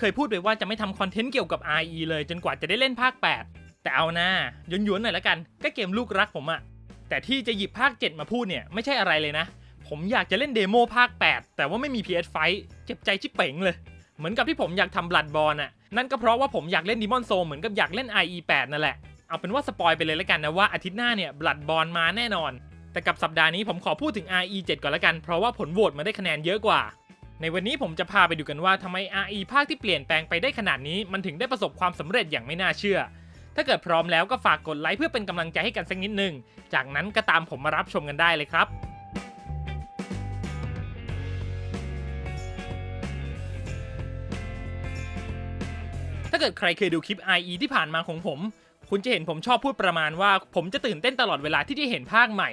เคยพูดไปว่าจะไม่ทำคอนเทนต์เกี่ยวกับ RE เลย จนกว่าจะได้เล่นภาค 8 แต่เอานะหยวนๆหน่อยละกัน ก็เกมลูกรักผมอะแต่ที่จะหยิบภาค 7 มาพูดเนี่ยไม่ใช่อะไรเลยนะ ผมอยากจะเล่นเดโมภาค 8 แต่ว่าไม่มี PS ไฟเจ็บใจชิบเป๋งเลย เหมือนกับที่ผมอยากทำบลัดบอลอะนั่นก็เพราะว่าผมอยากเล่นดิมอนโซเหมือนกับอยากเล่น IE 8 นั่นแหละ เอาเป็นว่าสปอยไปเลยละกันนะว่าอาทิตย์หน้าเนี่ยบลัดบอลมาแน่นอน แต่กับสัปดาห์นี้ผมขอพูดถึง RE 7 ก่อนละกัน เพราะว่าผลโหวตมาได้คะแนนเยอะกว่า ในวันนี้ผมจะพาไปดูกันว่าทำไม RE ภาคที่เปลี่ยนแปลงไปได้ขนาดนี้ มันถึงได้ประสบความสำเร็จอย่างไม่น่าเชื่อ ถ้าเกิดพร้อมแล้วก็ฝากกดไลค์เพื่อเป็นกำลังใจให้กันสักนิดนึง จากนั้นก็ตามผมมารับชมกันได้เลยครับ ถ้าเกิดใครเคยดูคลิป IE ที่ผ่านมาของผม คุณจะเห็นผมชอบพูดประมาณว่า ผมจะตื่นเต้นตลอดเวลาที่ได้เห็นภาคใหม่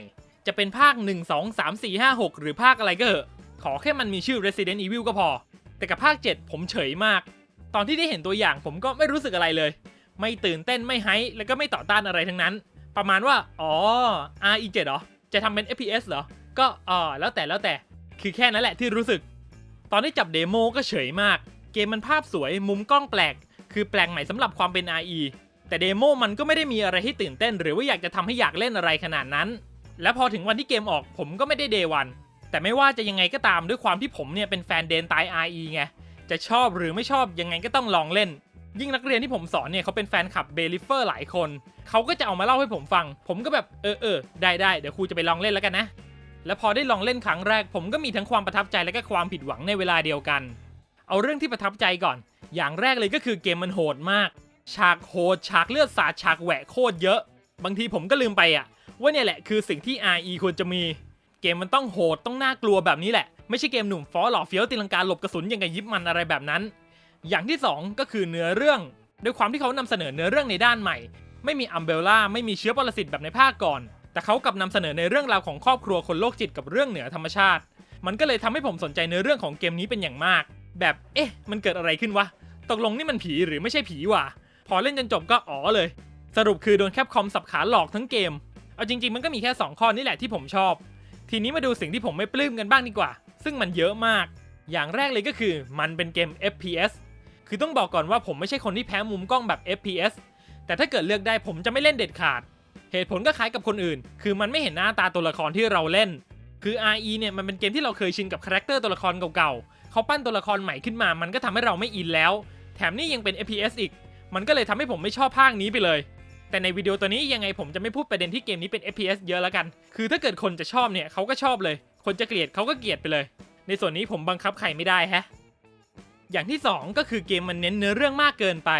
จะเป็นภาค 1 2 3 4 5 6 หรือภาคอะไรก็เถอะ อแค่มันมีชื่อ Resident Evil ก็พอ แต่กับภาค 7 ผมเฉยมาก ตอนที่ได้เห็นตัวอย่างผมก็ไม่รู้สึกอะไรเลย ไม่ตื่นเต้นไม่ไฮแล้วก็ไม่ต่อต้านอะไรทั้งนั้น ประมาณว่า อ๋อ RE 7 เหรอ จะทำเป็น FPS เหรอ ก็อ๋อแล้วแต่แล้วแต่ คือแค่นั้นแหละที่รู้สึก ตอนที่จับเดโมก็เฉยมาก เกมมันภาพสวย มุมกล้องแปลก คือแปลงใหม่สำหรับความเป็น RE แต่เดโมมันก็ไม่ได้มีอะไรให้ตื่นเต้น หรือว่าอยากจะทำให้อยากเล่นอะไรขนาดนั้น และพอถึงวันที่เกมออกผมก็ไม่ได้เดวัน แต่ไม่ว่าจะยังไงก็ตามด้วยความที่ผมเนี่ยเป็นแฟนเดนตาย RE ไง จะชอบหรือไม่ชอบยังไงก็ต้องลองเล่น ยิ่งนักเรียนที่ผมสอนเนี่ยเขาเป็นแฟนคลับเบลิเฟอร์หลายคน เขาก็จะเอามาเล่าให้ผมฟัง ผมก็แบบเออเออได้ได้เดี๋ยวครูจะไปลองเล่นแล้วกันนะ และพอได้ลองเล่นครั้งแรก ผมก็มีทั้งความประทับใจและก็ความผิดหวังในเวลาเดียวกัน เอาเรื่องที่ประทับใจก่อน อย่างแรกเลยก็คือเกมมันโหดมาก ฉากโหดฉากเลือดสาดฉากแหวะโคตรเยอะ บางทีผมก็ลืมไปอะว่าเนี่ยแหละคือสิ่งที่ RE ควรจะมี เกมมันต้องโหดต้องน่ากลัวแบบนี้แหละ ไม่ใช่เกมหนุ่มฟอหล่อเฟี้ยวตีลังกาหลบกระสุนย่างกับยิบมันอะไรแบบนั้น อย่างที่สองก็คือเนื้อเรื่องด้วยความที่เขานำเสนอเนื้อเรื่องในด้านใหม่ ไม่มีอัมเบลล่าไม่มีเชื้อปรสิตแบบในภาคก่อน แต่เขากลับนำเสนอในเรื่องราวของครอบครัวคนโรคจิตกับเรื่องเหนือธรรมชาติ มันก็เลยทำให้ผมสนใจในเรื่องของเกมนี้เป็นอย่างมาก แบบเอ๊ะ มันเกิดอะไรขึ้นวะตกลงนี่มันผีหรือไม่ใช่ผีวะพอเล่นจนจบก็อ๋อเลย สรุปคือโดนแคปคอมสับขาหลอกทั้งเกมเอาจริงๆมันก็มีแค่ 2 ข้อนี่แหละที่ผมชอบ ทีนี้มาดูสิ่งที่ผมไม่ปลื้มกันบ้างดีกว่า ซึ่งมันเยอะมาก อย่างแรกเลยก็คือมันเป็นเกม FPS คือต้องบอกก่อนว่าผมไม่ใช่คนที่แพ้มุมกล้องแบบ FPS แต่ถ้าเกิดเลือกได้ผมจะไม่เล่นเด็ดขาด เหตุผลก็คล้ายกับคนอื่น คือมันไม่เห็นหน้าตาตัวละครที่เราเล่น คือ RE เนี่ยมันเป็นเกมที่เราเคยชินกับคาแรคเตอร์ตัวละครเก่าๆ เขาปั้นตัวละครใหม่ขึ้นมา มันก็ทำให้เราไม่อินแล้ว แถมนี่ยังเป็น FPS อีก มันก็เลยทำให้ผมไม่ชอบภาคนี้ไปเลย แต่ในวิดีโอตัวนี้ยังไงผมจะไม่พูดประเด็นที่เกมนี้เป็น FPS เยอะแล้วกัน คือถ้าเกิดคนจะชอบเนี่ยเขาก็ชอบเลย คนจะเกลียดเขาก็เกลียดไปเลย ในส่วนนี้ผมบังคับใครไม่ได้ฮะ อย่างที่สองก็คือเกมมันเน้นเนื้อเรื่องมากเกินไป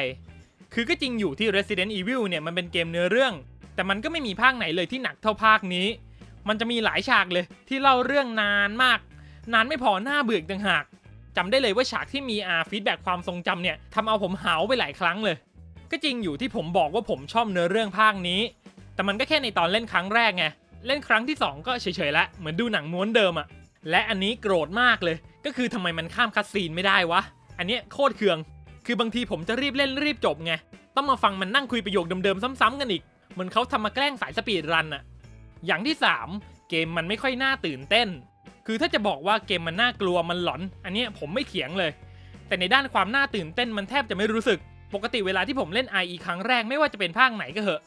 คือก็จริงอยู่ที่ Resident Evil เนี่ยมันเป็นเกมเนื้อเรื่อง แต่มันก็ไม่มีภาคไหนเลยที่หนักเท่าภาคนี้ มันจะมีหลายฉากเลย ที่เล่าเรื่องนานมาก นานไม่พอหน้าเบื่อต่างหากจำได้เลยว่าฉากที่มีอาฟีดแบ็ความทรงจำเนี่ยทำเอาผมหาวไปหลายครั้งเลย ก็จริงอยู่ที่ผมบอกว่าผมชอบเนื้อเรื่องภาคนี้ แต่มันก็แค่ในตอนเล่นครั้งแรกไง เล่นครั้งที่ 2 ก็เฉยๆละ เหมือนดูหนังม้วนเดิมอะและอันนี้โกรธมากเลย ก็คือทำไมมันข้ามคัดซีนไม่ได้วะ อันเนี้ยโคตรเคือง คือบางทีผมจะรีบเล่นรีบจบไง ต้องมาฟังมันนั่งคุยประโยคเดิมๆ ซ้ำๆกันอีก เหมือนเขาทำมาแกล้งสายสปีดรันอะอย่างที่ 3 เกมมันไม่ค่อยน่าตื่นเต้น คือถ้าจะบอกว่าเกมมันน่ากลัวมันหลอน อันเนี้ยผมไม่เถียงเลย แต่ในด้านความน่าตื่นเต้นมันแทบจะไม่รู้สึก ปกติเวลาที่ผมเล่น IE ครั้งแรกไม่ว่าจะเป็นภาคไหนก็เหอะ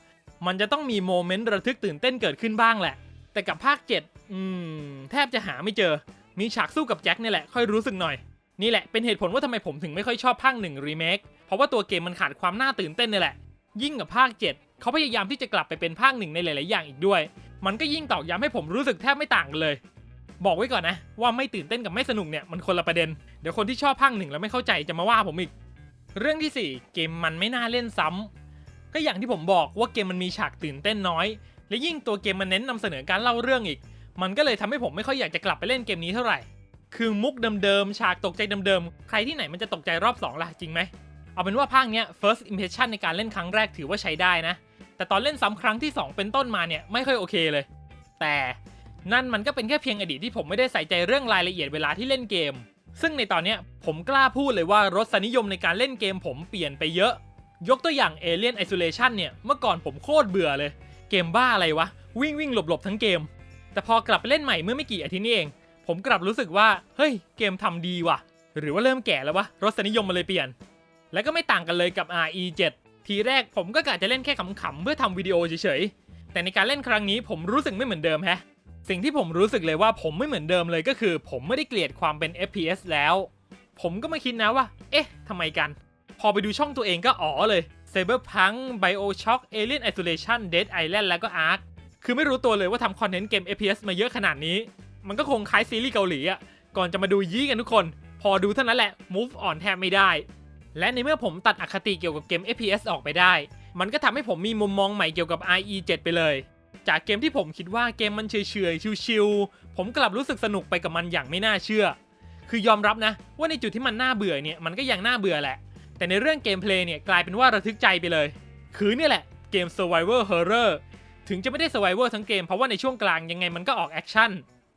มันจะต้องมีโมเมนต์ระทึกตื่นเต้นเกิดขึ้นบ้างแหละ แต่กับภาค 7 อืม แทบจะหาไม่เจอ มีฉากสู้กับแจ็คเนี่ยแหละ ค่อยรู้สึกหน่อย นี่แหละเป็นเหตุผลว่าทำไมผมถึงไม่ค่อยชอบภาค1รีเมค เพราะว่าตัวเกมมันขาดความน่าตื่นเต้นนี่แหละ ยิ่งกับภาค 7 เขาพยายามที่จะกลับไปเป็นภาคหนึ่งในหลาย ๆ อย่างอีกด้วย มันก็ยิ่งตอกย้ำให้ผมรู้สึกแทบไม่ต่างกันเลย บอกไว้ก่อนนะ ว่าไม่ตื่นเต้นกับไม่สนุกเนี่ยมันคนละประเด็น เดี๋ยวคนที่ชอบภาคหนึ่งแล้วไม่เข้าใจจะมาว่าผมอีก เรื่องที่ 4 เกมมันไม่น่าเล่นซ้ำก็อย่างที่ผมบอกว่าเกมมันมีฉากตื่นเต้นน้อย และยิ่งตัวเกมมันเน้นนำเสนอการเล่าเรื่องอีก มันก็เลยทำให้ผมไม่ค่อยอยากจะกลับไปเล่นเกมนี้เท่าไหร่ คือมุกเดิมๆฉากตกใจเดิมๆใครที่ไหนมันจะตกใจรอบสองล่ะจริงไหมเอาเป็นว่าภาคเนี้ย first impression ในการเล่นครั้งแรกถือว่าใช้ได้นะ แต่ตอนเล่นซ้ำครั้งที่ 2 เป็นต้นมาเนี่ยไม่ค่อยโอเคเลย แต่นั่นมันก็เป็นแค่เพียงอดีตที่ผมไม่ได้ใส่ใจเรื่องรายละเอียดเวลาที่เล่นเกม ซึ่งในตอนนี้ผมกล้าพูดเลยว่ารสนิยมในการเล่นเกมผมเปลี่ยนไปเยอะ ยกตัวอย่าง Alien Isolation เนี่ย เมื่อก่อนผมโคตรเบื่อเลย เกมบ้าอะไรวะ วิ่งวิ่งหลบหลบทั้งเกม แต่พอกลับไปเล่นใหม่เมื่อไม่กี่อาทิตย์นี้เอง ผมกลับรู้สึกว่า เฮ้ย เกมทำดีว่ะ หรือว่าเริ่มแก่แล้ววะ รสนิยมมันเลยเปลี่ยน และก็ไม่ต่างกันเลยกับ RE7 ทีแรกผมก็กะจะเล่นแค่ขำๆเพื่อทำวิดีโอเฉยๆ แต่ในการเล่นครั้งนี้ผมรู้สึกไม่เหมือนเดิมแฮะ สิ่งที่ผมรู้สึกเลยว่าผมไม่เหมือนเดิมเลยก็คือ ผมไม่ได้เกลียดความเป็น FPS แล้ว ผมก็มาคิดนะว่า เอ๊ะทำไมกัน พอไปดูช่องตัวเองก็อ๋อเลย Cyberpunk BioShock Alien Isolation Dead Island แล้วก็ Ark คือไม่รู้ตัวเลยว่าทำคอนเทนต์เกม FPS มาเยอะขนาดนี้ มันก็คงคล้ายซีรีส์เกาหลีอะก่อนจะมาดูยี่กันทุกคน พอดูเท่านั้นแหละ move on แทบไม่ได้ และในเมื่อผมตัดอคติเกี่ยวกับเกม FPS ออกไปได้ มันก็ทำให้ผมมีมุมมองใหม่เกี่ยวกับ IE7 ไปเลย จากเกมที่ผมคิดว่าเกมมันเฉยๆ ชิวๆ ผมกลับรู้สึกสนุกไปกับมันอย่างไม่น่าเชื่อ คือยอมรับนะ ว่าในจุดที่มันน่าเบื่อเนี่ยมันก็ยังน่าเบื่อแหละ แต่ในเรื่องเกมเพลย์เนี่ยกลายเป็นว่าระทึกใจไปเลย คือเนี่ยแหละเกม Survivor Horror ถึงจะไม่ได้ Survivor ทั้งเกมเพราะว่าในช่วงกลางยังไงมันก็ออกแอคชั่น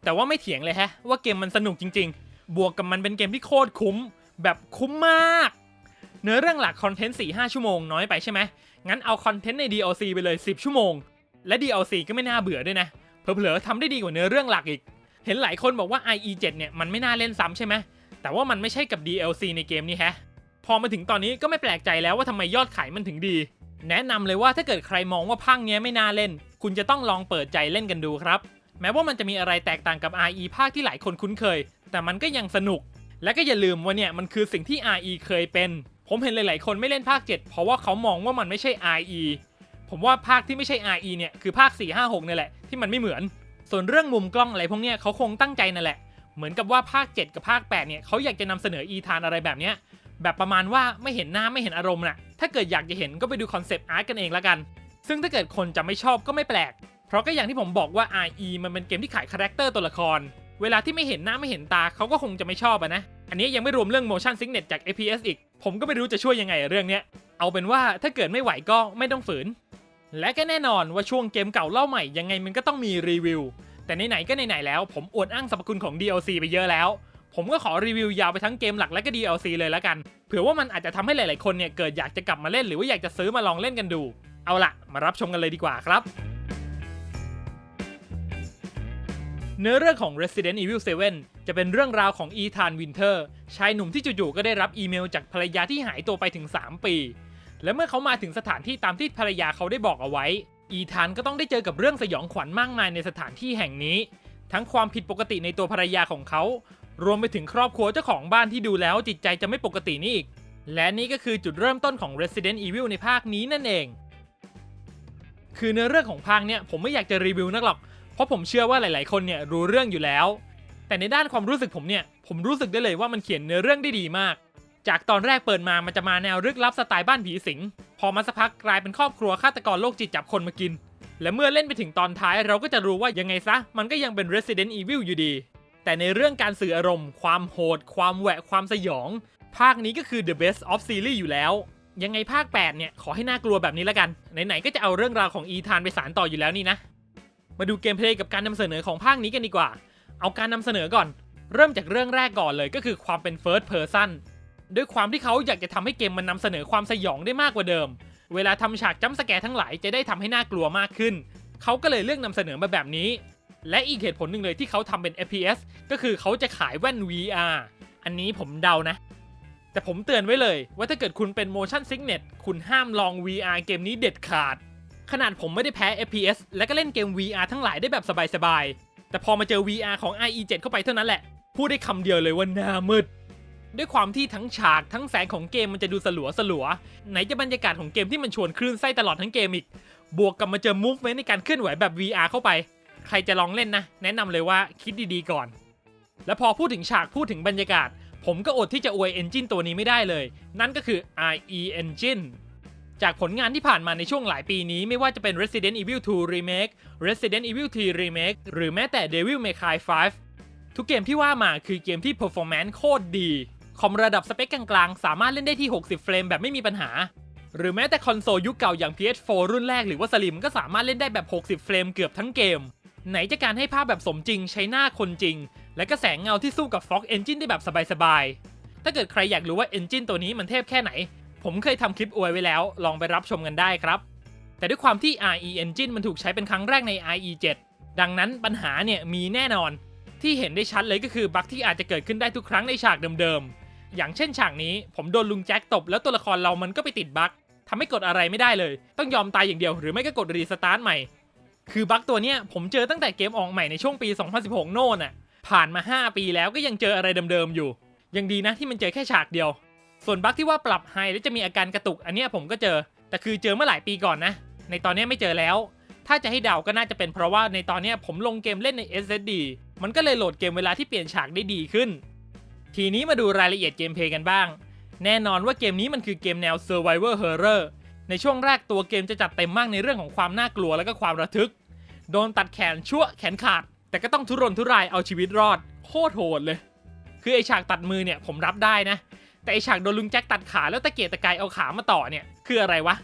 แต่ว่าไม่เถียงเลยแฮะว่าเกมมันสนุกจริง ๆ บวกกับมันเป็นเกมที่โคตรคุ้ม แบบคุ้มมาก เนื้อเรื่องหลักคอนเทนต์4-5 ชั่วโมงน้อยไปใช่ไหมงั้นเอาคอนเทนต์ใน DLC ไปเลย 10 ชั่วโมง และ DLC ก็ไม่น่าเบื่อด้วยนะ เผลอๆทำได้ดีกว่าเนื้อเรื่องหลักอีก เห็นหลายคนบอกว่า IE7 เนี่ยมันไม่น่าเล่นซ้ำใช่ไหม แต่ว่ามันไม่ใช่กับ DLC ในเกมนี้แฮะ พอมาถึงตอนนี้ก็ไม่แปลกใจแล้วว่าทำไมยอดขายมันถึงดี แนะนำเลยว่าถ้าเกิดใครมองว่าพังเนี้ยไม่น่าเล่น คุณจะต้องลองเปิดใจเล่นกันดูครับ แม้ว่ามันจะมีอะไรแตกต่างกับ RE ภาคที่หลายคนคุ้นเคย แต่มันก็ยังสนุก และก็อย่าลืมว่าเนี่ยมันคือสิ่งที่ RE เคยเป็น ผมเห็นหลายๆคนไม่เล่นภาค 7 เพราะว่าเขามองว่ามันไม่ใช่ RE ผมว่าภาคที่ไม่ใช่ RE เนี่ยคือภาค 4 5 6เนี่ยแหละที่มันไม่เหมือน ส่วนเรื่องมุมกล้องอะไรพวกเนี้ยเขาคงตั้งใจนั่นแหละ เหมือนกับว่าภาค 7 กับภาค 8 เนี่ยเขาอยากจะนำเสนออีธานอะไรแบบเนี้ยแบบประมาณว่าไม่เห็นหน้าไม่เห็นอารมณ์น่ะถ้าเกิดอยากจะเห็นก็ไปดูคอนเซปต์อาร์ตกันเองละกัน ซึ่งถ้าเกิดคนจะไม่ชอบก็ไม่แปลก เพราะก็อย่างที่ผมบอกว่า RE มันเป็นเกมที่ขายคาแรคเตอร์ตัวละคร เวลาที่ไม่เห็นหน้าไม่เห็นตาเขาก็คงจะไม่ชอบอะนะ อันนี้ยังไม่รวมเรื่อง motion sickness จาก FPS อีก ผมก็ไม่รู้จะช่วยยังไงเรื่องเนี้ย เอาเป็นว่าถ้าเกิดไม่ไหวก็ไม่ต้องฝืน และก็แน่นอนว่าช่วงเกมเก่าเล่าใหม่ยังไงมันก็ต้องมีรีวิว แต่ไหนๆก็ไหนๆแล้ว ผมอวดอ้างสรรพคุณของ DLC ไปเยอะแล้ว ผมก็ขอรีวิวยาวไปทั้งเกมหลักและก็ DLC เลยแล้วกัน เผื่อว่ามันอาจจะทำให้หลายๆคนเนี่ยเกิดอยากจะกลับมาเล่นหรือว่าอยากจะซื้อมาลองเล่นกันดู เอาละมารับชมกันเลยดีกว่าครับ เนื้อเรื่องของ Resident Evil 7 จะเป็นเรื่องราวของอีธานวินเทอร์ชายหนุ่มที่จู่ๆก็ได้รับอีเมลจากภรรยาที่หายตัวไปถึง 3 ปี และเมื่อเขามาถึงสถานที่ตามที่ภรรยาเขาได้บอกเอาไว้ อีธานก็ต้องได้เจอกับเรื่องสยองขวัญมากมายในสถานที่แห่งนี้ ทั้งความผิดปกติในตัวภรรยาของเขา รวมไปถึงครอบครัวเจ้าของบ้านที่ดูแล้วจิตใจจะไม่ปกตินี่อีก และนี่ก็คือจุดเริ่มต้นของ Resident Evil ในภาคนี้นั่นเอง คือเนื้อเรื่องของภาคเนี่ยผมไม่อยากจะรีวิวนักหรอก เพราะผมเชื่อว่าหลาย ๆ คนเนี่ยรู้เรื่องอยู่แล้ว แต่ในด้านความรู้สึกผมเนี่ย ผมรู้สึกได้เลยว่ามันเขียนเนื้อเรื่องได้ดีมาก จากตอนแรกเปิดมามันจะมาแนวลึกลับสไตล์บ้านผีสิง พอมาสักพักกลายเป็นครอบครัวฆาตกรโรคจิตจับคนมากิน และเมื่อเล่นไปถึงตอนท้ายเราก็จะรู้ว่ายังไงซะ มันก็ยังเป็น Resident Evil อยู่ดี แต่ในเรื่องการสื่ออารมณ์ ความโหด ความแหวะ ความสยอง ภาคนี้ก็คือ the best of series อยู่แล้ว ยังไงภาค 8 เนี่ย ขอให้น่ากลัวแบบนี้ละกัน ไหนๆก็จะเอาเรื่องราวของอีธานไปสานต่ออยู่แล้วนี่นะ มาดูเกมเพลย์กับการนำเสนอของภาคนี้กันดีกว่า เอาการนำเสนอก่อน เริ่มจากเรื่องแรกก่อนเลยก็คือความเป็น first person ด้วยความที่เขาอยากจะทำให้เกมมันนำเสนอความสยองได้มากกว่าเดิม เวลาทำฉากจัมป์สแกร์ทั้งหลายจะได้ทำให้น่ากลัวมากขึ้น เขาก็เลยเลือกนำเสนอมาแบบนี้ และอีกเหตุผลหนึ่งเลยที่เขาทำเป็น FPS ก็คือเขาจะขายแว่น VR อันนี้ผมเดานะ แต่ผมเตือนไว้เลย ว่าถ้าเกิดคุณเป็น motion sickness คุณห้ามลอง VR เกมนี้เด็ดขาด ขนาดผมไม่ได้แพ้ FPS และก็เล่นเกม VR ทั้งหลายได้แบบสบายๆ แต่พอมาเจอ VR ของ IE7 เข้าไปเท่านั้นแหละ พูดได้คำเดียวเลยว่าหน้ามืด ด้วยความที่ทั้งฉากทั้งแสงของเกมมันจะดูสลัวสลัวไหนจะบรรยากาศของเกมที่มันชวนคลื่นไส้ตลอดทั้งเกมอีก บวกกับมาเจอ movement ในการเคลื่อนไหวแบบ VR เข้าไป ใครจะลองเล่นนะ แนะนำเลยว่าคิดดีๆก่อน และพอพูดถึงฉากพูดถึงบรรยากาศ ผมก็อดที่จะอวย Engine ตัวนี้ไม่ได้เลย นั่นก็คือ IE Engine จากผลงานที่ผ่านมาในช่วงหลายปีนี้ไม่ว่าจะเป็น Resident Evil 2 Remake Resident Evil 3 Remake หรือแม้แต่ Devil May Cry 5 ทุกเกมที่ว่ามาคือเกมที่ performance โคตรดี คอมระดับสเปคกลางๆ สามารถเล่นได้ที่ 60 เฟรมแบบไม่มีปัญหา หรือแม้แต่คอนโซลยุคเก่าอย่าง PS4 รุ่นแรกหรือว่า Slim ก็สามารถเล่นได้แบบ 60 เฟรมเกือบทั้งเกม ไหนจะการให้ภาพแบบสมจริงใช้หน้าคนจริง และก็แสงเงาที่สู้กับ Fox Engine ได้แบบสบายๆ ถ้าเกิดใครอยากรู้ว่า Engine ตัวนี้มันเทพแค่ไหน ผมเคยทำคลิปอวยไว้แล้ว ลองไปรับชมกันได้ครับ แต่ด้วยความที่ RE Engine มันถูกใช้เป็นครั้งแรกใน IE7 ดังนั้นปัญหาเนี่ยมีแน่นอน ที่เห็นได้ชัดเลยก็คือบั๊กที่อาจจะเกิดขึ้นได้ทุกครั้งในฉากเดิมๆ อย่างเช่นฉากนี้ผมโดนลุงแจ็คตบแล้วตัวละครเรามันก็ไปติดบั๊กทำให้กดอะไรไม่ได้เลย ต้องยอมตายอย่างเดียวหรือไม่ก็กดรีสตาร์ทใหม่ คือบั๊กตัวเนี้ยผมเจอตั้งแต่เกมออกใหม่ในช่วงปี 2016 โน่นน่ะผ่านมา 5 ปีแล้วก็ยังเจออะไรเดิมๆอยู่ ยังดีนะที่มันเจอแค่ฉากเดียว ส่วนบั๊กที่ว่าปรับไฮแล้วจะมีอาการกระตุกอันเนี้ยผมก็เจอ แต่คือเจอเมื่อหลายปีก่อนนะ ในตอนนี้ไม่เจอแล้ว ถ้าจะให้เดาก็น่าจะเป็นเพราะว่าในตอนนี้ผมลงเกมเล่นใน SSD มันก็เลยโหลดเกมเวลาที่เปลี่ยนฉากได้ดีขึ้น ทีนี้มาดูรายละเอียดเกมเพลย์กันบ้าง แน่นอนว่าเกมนี้มันคือเกมแนว Survivor Horror ในช่วงแรกตัวเกมจะจัดเต็มมากในเรื่องของความน่ากลัวและก็ความระทึก โดนตัดแขนชั่วแขนขาด แต่ก็ต้องทุรนทุรายเอาชีวิตรอด โคตรโหดเลย คือไอฉากตัดมือเนี่ยผมรับได้นะ แต่ไอฉากโดนลุงแจ็คตัดขาแล้วตะเกียกตะกายเอาขามาต่อเนี่ยคืออะไรวะ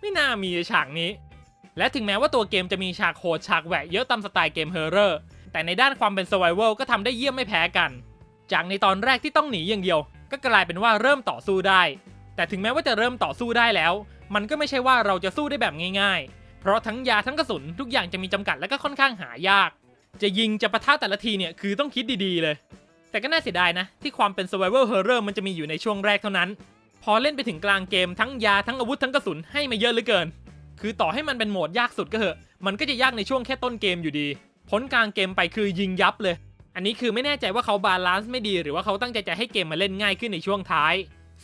ไม่น่ามีไอฉากนี้ และถึงแม้ว่าตัวเกมจะมีฉากโหดฉากแหวกเยอะตามสไตล์เกมเฮอร์เรอร์แต่ในด้านความเป็น survival ก็ทำได้เยี่ยมไม่แพ้กัน จากในตอนแรกที่ต้องหนีอย่างเดียว ก็กลายเป็นว่าเริ่มต่อสู้ได้ แต่ถึงแม้ว่าจะเริ่มต่อสู้ได้แล้ว มันก็ไม่ใช่ว่าเราจะสู้ได้แบบง่าย ๆ เพราะทั้งยาทั้งกระสุนทุกอย่างจะมีจำกัดและก็ค่อนข้างหายาก จะยิงจะปะทะแต่ละทีเนี่ยคือต้องคิดดีๆเลย แต่ก็น่าเสียดายนะ ที่ความเป็น survival horror มันจะมีอยู่ในช่วงแรกเท่านั้น พอเล่นไปถึงกลางเกมทั้งยาทั้งอาวุธทั้งกระสุนให้มาเยอะเหลือเกิน คือต่อให้มันเป็นโหมดยากสุดก็เหอะ มันก็จะยากในช่วงแค่ต้นเกมอยู่ดีพ้นกลางเกมไปคือยิงยับเลย อันนี้คือไม่แน่ใจว่าเขาบาลานซ์ไม่ดี หรือว่าเขาตั้งใจจะให้เกมมาเล่นง่ายขึ้นในช่วงท้าย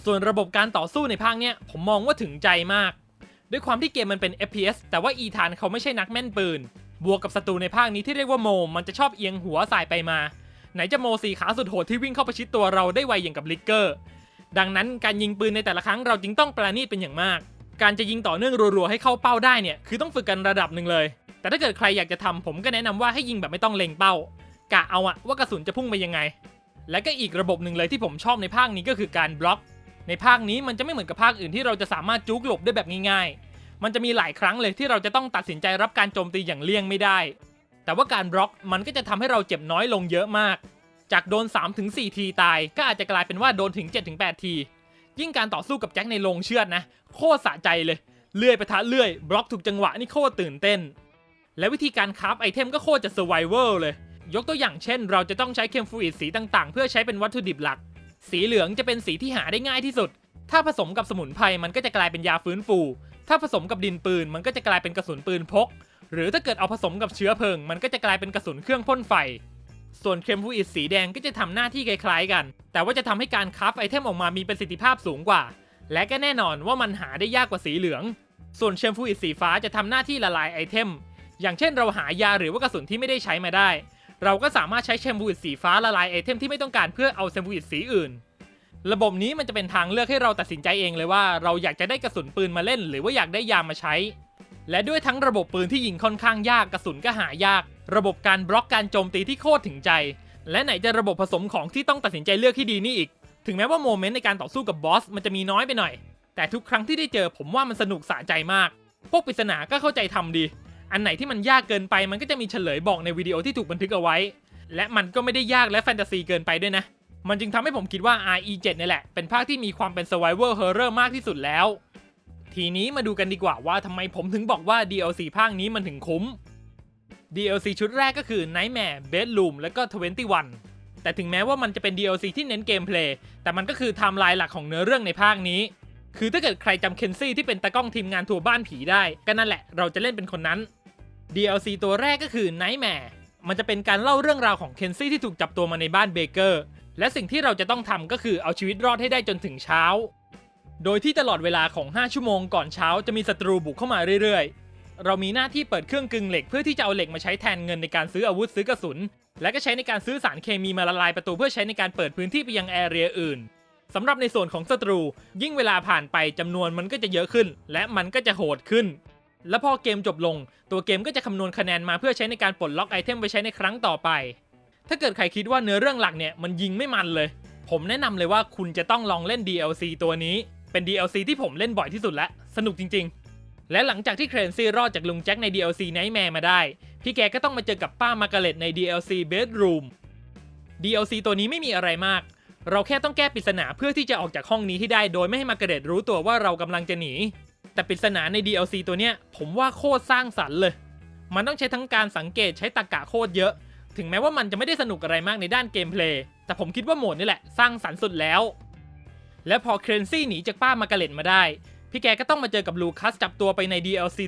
ส่วนระบบการต่อสู้ในภาคเนี้ยผมมองว่าถึงใจมาก ด้วยความที่เกมมันเป็น FPS แต่ว่าอีธานเขาไม่ใช่นักแม่นปืน บวกกับศัตรูในภาคนี้ที่เรียกว่าโม มันจะชอบเอียงหัวสายไปมา ไหนจะโมสีขาสุดโหดที่วิ่งเข้าประชิดตัวเราได้ไวอย่างกับลิกเกอร์ ดังนั้นการยิงปืนในแต่ละครั้งเราจึงต้องประณีตเป็นอย่างมาก การจะยิงต่อเนื่องรัวๆให้เข้าเป้าได้เนี่ยคือต้องฝึกกันระดับหนึ่งเลย แต่ถ้าเกิดใครอยากจะทำผมก็แนะนำว่าให้ยิงแบบไม่ต้องเล็งเป้า กะเอาอะว่ากระสุนจะพุ่งไปยังไง และก็อีกระบบหนึ่งเลยที่ผมชอบในภาคนี้ก็คือการบล็อก ในภาคนี้มันจะไม่เหมือนกับภาคอื่นที่เราจะสามารถจุกหลบได้แบบง่ายๆ มันจะมีหลายครั้งเลยที่เราจะต้องตัดสินใจรับการโจมตีอย่างเลี่ยงไม่ได้ แต่ว่าการบล็อกมันก็จะทำให้เราเจ็บน้อยลงเยอะมาก จากโดน 3-4 ทีตาย ก็อาจจะกลายเป็นว่าโดนถึง 7-8 ที ยิ่งการต่อสู้กับแจ็คในโรงเชือดนะ โคตรสะใจเลย เลื่อยไปท้าเลื่อย บล็อกถูกจังหวะนี่โคตรตื่นเต้น และวิธีการคราฟไอเทมก็โคตรจะ survival เลย ยกตัวอย่างเช่น เราจะต้องใช้เคมฟูอิดสีต่างๆ เพื่อใช้เป็นวัตถุดิบหลัก สีเหลืองจะเป็นสีที่หาได้ง่ายที่สุด ถ้าผสมกับสมุนไพรมันก็จะกลายเป็นยาฟื้นฟู ถ้าผสมกับดินปืนมันก็จะกลายเป็นกระสุนปืนพก หรือถ้าเกิดเอาผสมกับเชื้อเพลิง มันก็จะกลายเป็นกระสุนเครื่องพ่นไฟ ส่วนเคมฟูอิดสีแดงก็จะทำหน้าที่คล้ายๆกัน แต่ว่าจะทำให้การคราฟไอเทมออกมามีประสิทธิภาพสูงกว่า และก็แน่นอนว่ามันหาได้ยากกว่าสีเหลือง ส่วนเชมฟูอิดสีฟ้าจะทำหน้าที่ละลายไอเทมอย่างเช่นเราหายาหรือว่ากระสุนที่ไม่ได้ใช้มาได้ เราก็สามารถใช้เชมพูอิดสีฟ้าละลายไอเทมที่ไม่ต้องการเพื่อเอาเชมพูอิดสีอื่น ระบบนี้มันจะเป็นทางเลือกให้เราตัดสินใจเองเลยว่าเราอยากจะได้กระสุนปืนมาเล่น หรือว่าอยากได้ยามาใช้ และด้วยทั้งระบบปืนที่ยิงค่อนข้างยากกระสุนก็หายาก ระบบการบล็อกการโจมตีที่โคตรถึงใจ และไหนจะระบบผสมของที่ต้องตัดสินใจเลือกที่ดีนี่อีก ถึงแม้ว่าโมเมนต์ในการต่อสู้กับบอสมันจะมีน้อยไปหน่อย แต่ทุกครั้งที่ได้เจอผมว่ามันสนุกสะใจมาก พวกปริศนาก็เข้าใจทำดี อันไหนที่มันยากเกินไปมันก็จะมีเฉลยบอกในวิดีโอที่ถูกบันทึกเอาไว้ และมันก็ไม่ได้ยากและแฟนตาซีเกินไปด้วยนะ มันจึงทำให้ผมคิดว่า RE7 นี่แหละ เป็นภาคที่มีความเป็น survival horror มากที่สุดแล้ว ทีนี้มาดูกันดีกว่าว่าทำไมผมถึงบอกว่า DLC ภาคนี้มันถึงคุ้ม DLC ชุดแรกก็คือ Nightmare Bedroom และก็ 21 แต่ถึงแม้ว่ามันจะเป็น DLC ที่เน้นเกมเพลย์แต่มันก็คือไทม์ไลน์หลักของเนื้อเรื่องในภาคนี้คือถ้าเกิดใครจำเคนซี่ที่เป็นตากล้องทีมงานทัวร์บ้านผีได้ ก็นั่นแหละเราจะเล่นเป็นคนนั้น DLC ตัวแรกก็คือ Nightmare มันจะเป็นการเล่าเรื่องราวของเคนซี่ที่ถูกจับตัวมาในบ้านเบเกอร์ และสิ่งที่เราจะต้องทำก็คือเอาชีวิตรอดให้ได้จนถึงเช้า โดยที่ตลอดเวลาของ 5 ชั่วโมงก่อนเช้าจะมีศัตรูบุกเข้ามาเรื่อยๆ เรามีหน้าที่เปิดเครื่องกึ่งเหล็กเพื่อที่จะเอาเหล็กมาใช้แทนเงินในการซื้ออาวุธซื้อกระสุน และก็ใช้ในการซื้อสารเคมีมาละลายประตูเพื่อใช้ในการเปิดพื้นที่ไปยังแอเรียอื่นสำหรับในส่วนของศัตรู ยิ่งเวลาผ่านไปจำนวนมันก็จะเยอะขึ้น และมันก็จะโหดขึ้น และพอเกมจบลง ตัวเกมก็จะคำนวณคะแนนมาเพื่อใช้ในการปลดล็อกไอเทมไว้ใช้ในครั้งต่อไป ถ้าเกิดใครคิดว่าเนื้อเรื่องหลักเนี่ยมันยิงไม่มันเลย ผมแนะนำเลยว่าคุณจะต้องลองเล่น DLC ตัวนี้ เป็น DLC ที่ผมเล่นบ่อยที่สุดแล้วสนุกจริง ๆ และหลังจากที่เครนซี่รอดจากลุงแจ็คใน DLC Nightmare มาได้ พี่แกก็ต้องมาเจอกับป้ามาร์กาเร็ตใน DLC Bedroom DLC ตัวนี้ไม่มีอะไรมาก เราแค่ต้องแก้ปริศนาเพื่อที่จะออกจากห้องนี้ให้ได้ โดยไม่ให้มาร์กาเร็ตรู้ตัวว่าเรากำลังจะหนี แต่ปริศนาใน DLC ตัวเนี้ยผมว่าโคตรสร้างสรรค์เลย มันต้องใช้ทั้งการสังเกตใช้ตรรกะโคตรเยอะ ถึงแม้ว่ามันจะไม่ได้สนุกอะไรมากในด้านเกมเพลย์ แต่ผมคิดว่าโหมดนี่แหละสร้างสรรค์สุดแล้ว และพอเครนซี่หนีจากป้ามาร์กาเร็ตมาได้ พี่แกก็ต้องมาเจอกับลูคัสจับตัวไปใน DLC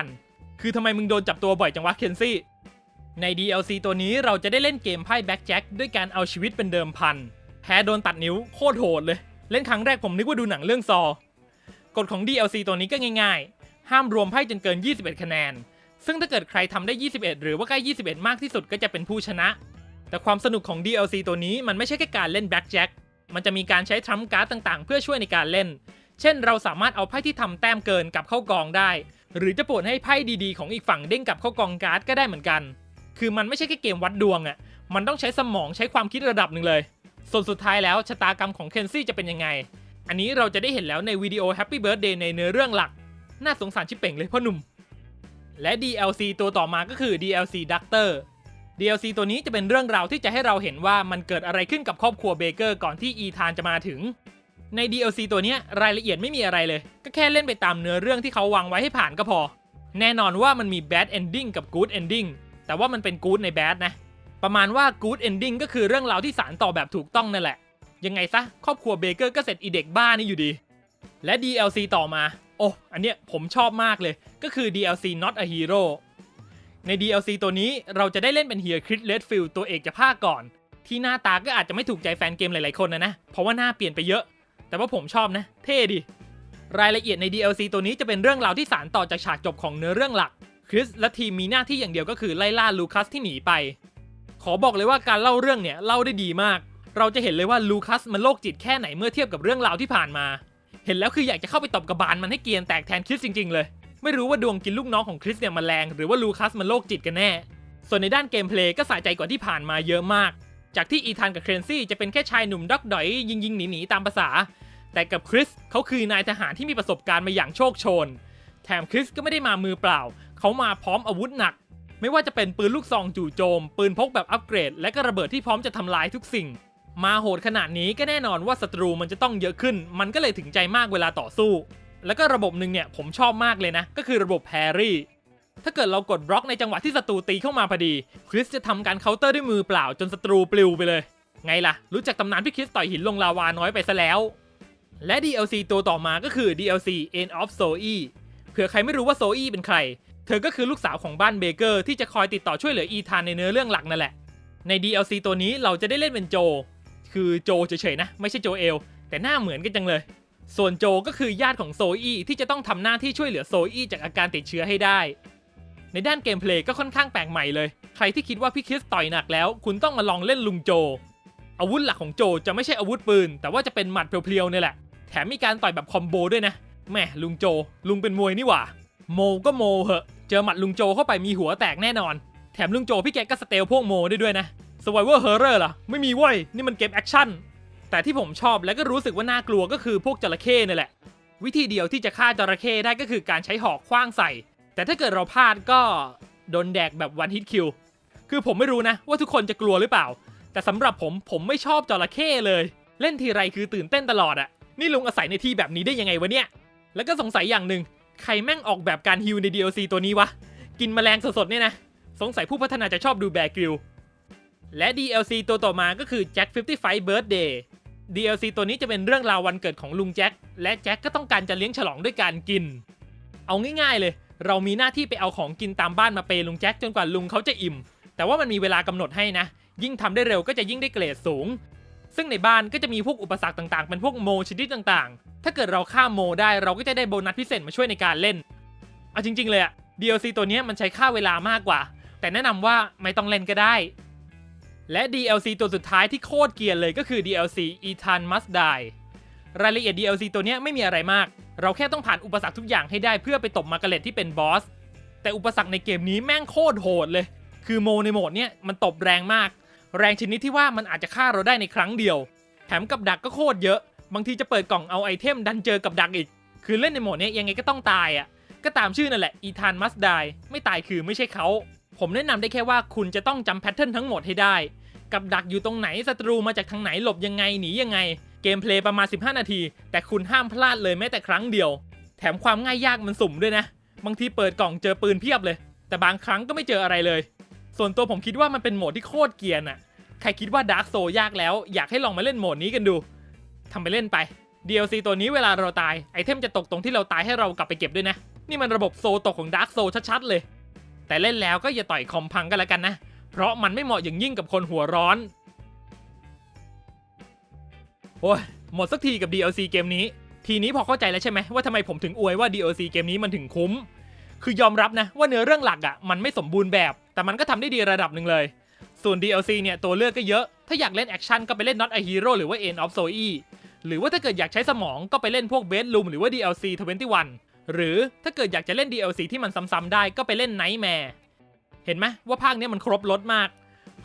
21 คือทำไมมึงโดนจับตัวบ่อยจังวะเคนซี่ ใน DLC ตัวนี้เราจะได้เล่นเกมไพ่แบ็กแจ็คด้วยการเอาชีวิตเป็นเดิมพัน แพ้โดนตัดนิ้วโคตรโหดเลย เล่นครั้งแรกผมนึกว่าดูหนังเรื่องซอ กฎของ DLC ตัวนี้ก็ง่ายๆ ห้ามรวมไพ่จนเกิน 21 คะแนน ซึ่งถ้าเกิดใครทำได้ 21 หรือว่าใกล้ 21 มากที่สุดก็จะเป็นผู้ชนะ แต่ความสนุกของ DLC ตัวนี้มันไม่ใช่แค่การเล่นแบ็กแจ็คมันจะมีการใช้ทรัมป์การ์ดต่างๆ เพื่อช่วยในการเล่น เช่น เราสามารถเอาไพ่ที่ทำแต้มเกินกลับเข้ากองได้ หรือจะปลดให้ไพ่ดีๆ ของอีกฝั่งเด้งกลับเข้ากองการ์ดก็ได้เหมือนกัน คือมันไม่ใช่แค่เกมวัดดวงอะ่ะ มันต้องใช้สมองใช้ความคิดระดับหนึ่งเลย ส่วนสุดท้ายแล้วชะตากรรมของเคนซี่จะเป็นยังไง อันนี้เราจะได้เห็นแล้วในวิดีโอ Happy Birthday ในเนื้อเรื่องหลัก น่าสงสารชิบเป่งเลยพ่อหนุ่ม และ DLC ตัวต่อมาก็คือ DLC Doctor DLC ตัวนี้จะเป็นเรื่องราวที่จะให้เราเห็นว่ามันเกิดอะไรขึ้นกับครอบครัวเบเกอร์ก่อนที่อีธานจะมาถึง ใน DLC ตัวนี้รายละเอียดไม่มีอะไรเลย ก็แค่เล่นไปตามเนื้อเรื่องที่เขาวางไว้ให้ผ่านก็พอ แน่นอนว่ามันมี bad ending กับ good ending แต่ว่ามันเป็น good ใน bad นะ ประมาณว่า good ending ก็คือเรื่องราวที่สารต่อแบบถูกต้องนั่นแหละ ยังไงซะครอบครัวเบเกอร์ก็เสร็จอีเด็กบ้านี่อยู่ดี และ DLC ต่อมา โอ้ อันเนี้ยผมชอบมากเลย ก็คือ DLC Not a Hero ใน DLC ตัวนี้เราจะได้เล่นเป็นเฮียคริสเลดฟิลตัวเอกจะภาคก่อน ที่หน้าตาก็อาจจะไม่ถูกใจแฟนเกมหลายๆคนนะนะ เพราะว่าหน้าเปลี่ยนไปเยอะ แต่ว่าผมชอบนะ เท่ดี รายละเอียดใน DLC ตัวนี้จะเป็นเรื่องราวที่สารต่อจากฉากจบของเนื้อเรื่องหลัก คริสและทีมมีหน้าที่อย่างเดียวก็คือไล่ล่าลูคัสที่หนีไป ขอบอกเลยว่าการเล่าเรื่องเนี่ยเล่าได้ดีมาก เราจะเห็นเลยว่าลูคัสมันโรคจิตแค่ไหนเมื่อเทียบกับเรื่องราวที่ผ่านมา เห็นแล้วคืออยากจะเข้าไปตบกระบาลมันให้เกียนแตกแทนคริสจริงๆเลย ไม่รู้ว่าดวงกินลูกน้องของคริสเนี่ยมันแรงหรือว่าลูคัสมันโรคจิตกันแน่ ส่วนในด้านเกมเพลย์ก็สะใจกว่าที่ผ่านมาเยอะมาก จากที่อีธานกับเครนซี่จะเป็นแค่ชายหนุ่มด็อกดอยยิงยิงหนีหนีตามภาษา แต่กับคริสเขาคือนายทหารที่มีประสบการณ์มาอย่างโชคโชน แถมคริสก็ไม่ได้มามือเปล่า เขามาพร้อมอาวุธหนักไม่ว่าจะเป็นปืนลูกซองจู่โจม ปืนพกแบบอัปเกรด และก็ระเบิดที่พร้อมจะทำลายทุกสิ่ง มาโหดขนาดนี้ก็แน่นอนว่าศัตรูมันจะต้องเยอะขึ้น มันก็เลยถึงใจมากเวลาต่อสู้ แล้วก็ระบบหนึ่งเนี่ยผมชอบมากเลยนะ ก็คือระบบแพรรี่ ถ้าเกิดเรากดบล็อกในจังหวะที่ศัตรูตีเข้ามาพอดี คริสจะทำการเคาน์เตอร์ด้วยมือเปล่าจนศัตรูปลิวไปเลย ไงล่ะ รู้จักตำนานพี่คริสต่อยหินลงลาวาน้อยไปซะแล้ว และ DLC ตัวต่อมาก็คือ DLC End of Zoe เผื่อใครไม่รู้ว่าโซอีเป็นใคร เธอก็คือลูกสาวของบ้านเบเกอร์ที่จะคอยติดต่อช่วยเหลืออีธานในเนื้อเรื่องหลักนั่นแหละ ใน DLC ตัวนี้เราจะได้เล่นเป็นโจ คือโจเฉยๆนะ ไม่ใช่โจเอล แต่หน้าเหมือนกันจังเลย ส่วนโจก็คือญาติของโซอี้ที่จะต้องทำหน้าที่ช่วยเหลือโซอี้จากอาการติดเชื้อให้ได้ ในด้านเกมเพลย์ก็ค่อนข้างแปลกใหม่เลย ใครที่คิดว่าพี่คริสต่อยหนักแล้ว คุณต้องมาลองเล่นลุงโจ อาวุธหลักของโจจะไม่ใช่อาวุธปืน แต่ว่าจะเป็นหมัดเพียวๆเนี่ยแหละ แถมมีการต่อยแบบคอมโบด้วยนะแม่ลุงโจ ลุงเป็นมวยนี่หว่าโมก็โมเหอะ เจอหมัดลุงโจเข้าไปมีหัวแตกแน่นอน แถมลุงโจพี่แกก็สเตลพวกโมได้ด้วยนะ Survivor Horror ล่ะ ไม่มีเว้ย นี่มันเกมแอคชั่น แต่ที่ผมชอบและก็รู้สึกว่าน่ากลัวก็คือพวกจระเข้นี่แหละ วิธีเดียวที่จะฆ่าจระเข้ได้ก็คือการใช้หอกคว้างใส่ แต่ถ้าเกิดเราพลาดก็โดนแดกแบบวันฮิตคิว คือผมไม่รู้นะว่าทุกคนจะกลัวหรือเปล่า แต่สำหรับผมผมไม่ชอบจระเข้เลย เล่นทีไรคือตื่นเต้นตลอดอะนี่ลุงอาศัยในที่แบบนี้ได้ยังไงวะเนี่ย แล้วก็สงสัยอย่างหนึ่งใครแม่งออกแบบการฮิวใน DLC ตัวนี้วะ กินแมลงสดๆเนี่ยนะ สงสัยผู้พัฒนาจะชอบดูแบกริล และ DLC ตัวต่อมาก็คือ Jack 55 Birthday DLC ตัวนี้จะเป็นเรื่องราววันเกิดของลุงแจ็คและแจ็คก็ต้องการจะเลี้ยงฉลองด้วยการกิน เอาง่ายๆเลย เรามีหน้าที่ไปเอาของกินตามบ้านมาเปย์ลุงแจ็คจนกว่าลุงเขาจะอิ่ม แต่ว่ามันมีเวลากำหนดให้นะ ยิ่งทำได้เร็วก็จะยิ่งได้เกรดสูง ซึ่งในบ้านก็จะมีพวกอุปสรรคต่างๆ เป็นพวกโมชนิดต่างๆ ถ้าเกิดเราข้าโมได้เราก็จะได้โบนัสพิเศษมาช่วยในการเล่นเอาจริงๆเลยอะ DLC ตัวนี้มันใช้ค่าเวลามากกว่า แต่แนะนำว่าไม่ต้องเล่นก็ได้ และ DLC ตัวสุดท้ายที่โคตรเกียนเลยก็คือ DLC Ethan Must Die รายละเอียด DLC ตัวเนี้ยไม่มีอะไรมาก เราแค่ต้องผ่านอุปสรรคทุกอย่างให้ได้เพื่อไปตบมาร์กาเร็ตที่เป็นบอส แต่อุปสรรคในเกมนี้แม่งโคตรโหดเลย คือโมในโหมดเนี้ยมันตบแรงมาก แรงชนิดที่ว่ามันอาจจะฆ่าเราได้ในครั้งเดียว แถมกับดักก็โคตรเยอะ บางทีจะเปิดกล่องเอาไอเทมดันเจอกับดักอีก คือเล่นในโหมดเนี้ยยังไงก็ต้องตายอะ ก็ตามชื่อนั่นแหละ อีธานมัสไดไม่ตายคือไม่ใช่เขา ผมแนะนำได้แค่ว่าคุณจะต้องจำแพทเทิร์นทั้งหมดให้ได้ กับดักอยู่ตรงไหนศัตรูมาจากทางไหนหลบยังไงหนียังไง เกมเพลย์ประมาณ 15 นาที แต่คุณห้ามพลาดเลยแม้แต่ครั้งเดียว แถมความง่ายยากมันสุ่มด้วยนะ บางทีเปิดกล่องเจอปืนเพียบเลย แต่บางครั้งก็ไม่เจออะไรเลย ส่วนตัวผมคิดว่ามันเป็นโหมดที่โคตรเกียร์นอะใครคิดว่าดาร์กโซยากแล้วอยากให้ลองมาเล่นโหมดนี้กันดูทำไปเล่นไป DLC ตัวนี้เวลาเราตายไอเทมจะตกตรงที่เราตายให้เรากลับไปเก็บด้วยนะ นี่มันระบบโซตกของ Dark Soul ชัดๆเลย แต่เล่นแล้วก็อย่าต่อยคอมพังกันแล้วกันนะ เพราะมันไม่เหมาะอย่างยิ่งกับคนหัวร้อน โอ้ยหมดสักทีกับ DLC เกมนี้ ทีนี้พอเข้าใจแล้วใช่ไหมว่าทำไมผมถึงอวยว่า DLC เกมนี้มันถึงคุ้ม คือยอมรับนะว่าเนื้อเรื่องหลักอะ่ะมันไม่สมบูรณ์แบบ แต่มันก็ทำได้ดีระดับหนึ่งเลย ส่วน DLC เนี่ยตัวเลือกก็เยอะ ถ้าอยากเล่นแอคชั่นก็ไปเล่น Not a Hero หรือว่า End of Zoe หรือว่าถ้าเกิดอยากใช้สมองก็ไปเล่นพวก Bedroom หรือว่า DLC 21 หรือถ้าเกิดอยากจะเล่น DLC ที่มันซ้ำๆได้ก็ไปเล่น Nightmare เห็นไหมว่าภาคนี้มันครบรถมาก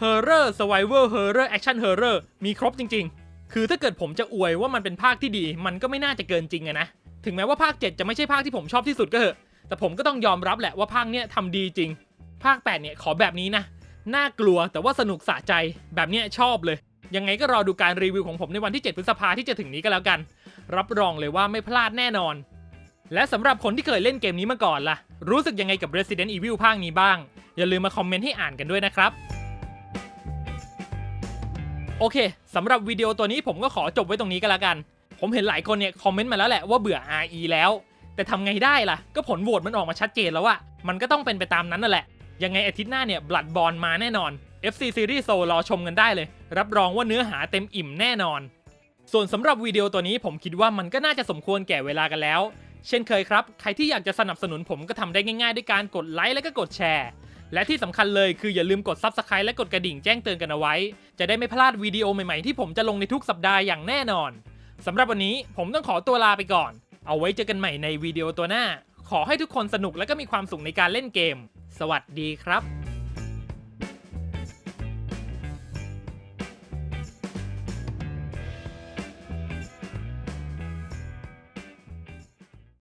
Horror Survival Horror Action Horror มีครบจริง ๆ คือถ้าเกิดผมจะอวยว่ามันเป็นภาคที่ดี มันก็ไม่น่าจะเกินจริงอะนะ ถึงแม้ว่าภาค 7 จะไม่ใช่ภาคที่ผมชอบที่สุดก็เถอะ แต่ผมก็ต้องยอมรับแหละว่าภาคเนี้ยทำดีจริง ภาค 8 เนี่ยขอแบบนี้นะ น่ากลัวแต่ว่าสนุกสะใจ แบบเนี้ยชอบเลย ยังไงก็รอดูการรีวิวของผมในวันที่ 7 พฤษภาที่จะถึงนี้ก็แล้วกัน รับรองเลยว่าไม่พลาดแน่นอน และสำหรับคนที่เคยเล่นเกมนี้มาก่อนล่ะ รู้สึกยังไงกับ Resident Evil ภาคนี้บ้าง อย่าลืมมาคอมเมนต์ให้อ่านกันด้วยนะครับ โอเคสำหรับวิดีโอตัวนี้ผมก็ขอจบไว้ตรงนี้ก็แล้วกัน ผมเห็นหลายคนเนี่ยคอมเมนต์มาแล้วแหละว่าเบื่อ RE แล้ว แต่ทำไงได้ล่ะ ก็ผลโหวตมันออกมาชัดเจนแล้วอะมันก็ต้องเป็นไปตามนั้นนั่นแหละ ยังไงอาทิตย์หน้าเนี่ย Blood b o r n มาแน่นอน FC Series Soul รอชมกันได้เลย รับรองว่าเนื้อหาเต็มอิ่มแน่นอน ส่วนสำหรับวิดีโอตัวนี้ผมคิดว่ามันก็น่าจะสมควรแก่เวลากันแล้ว เช่นเคยครับ ใครที่อยากจะสนับสนุนผมก็ทำได้ง่ายๆ ด้วยการกดไลค์และก็กดแชร์ และที่สำคัญเลยคืออย่าลืมกด Subscribe และกดกระดิ่งแจ้งเตือนกันเอาไว้ จะได้ไม่พลาดวิดีโอใหม่ๆที่ผมจะลงในทุกสัปดาห์อย่างแน่นอนสำหรับวันนี้ผมต้องขอตัวลาไปก่อน เอาไว้เจอกันใหม่ในวิดีโอตัวหน้า ขอให้ทุกคนสนุกและก็มีความสุขในการเล่นเกม สวัสดีครับ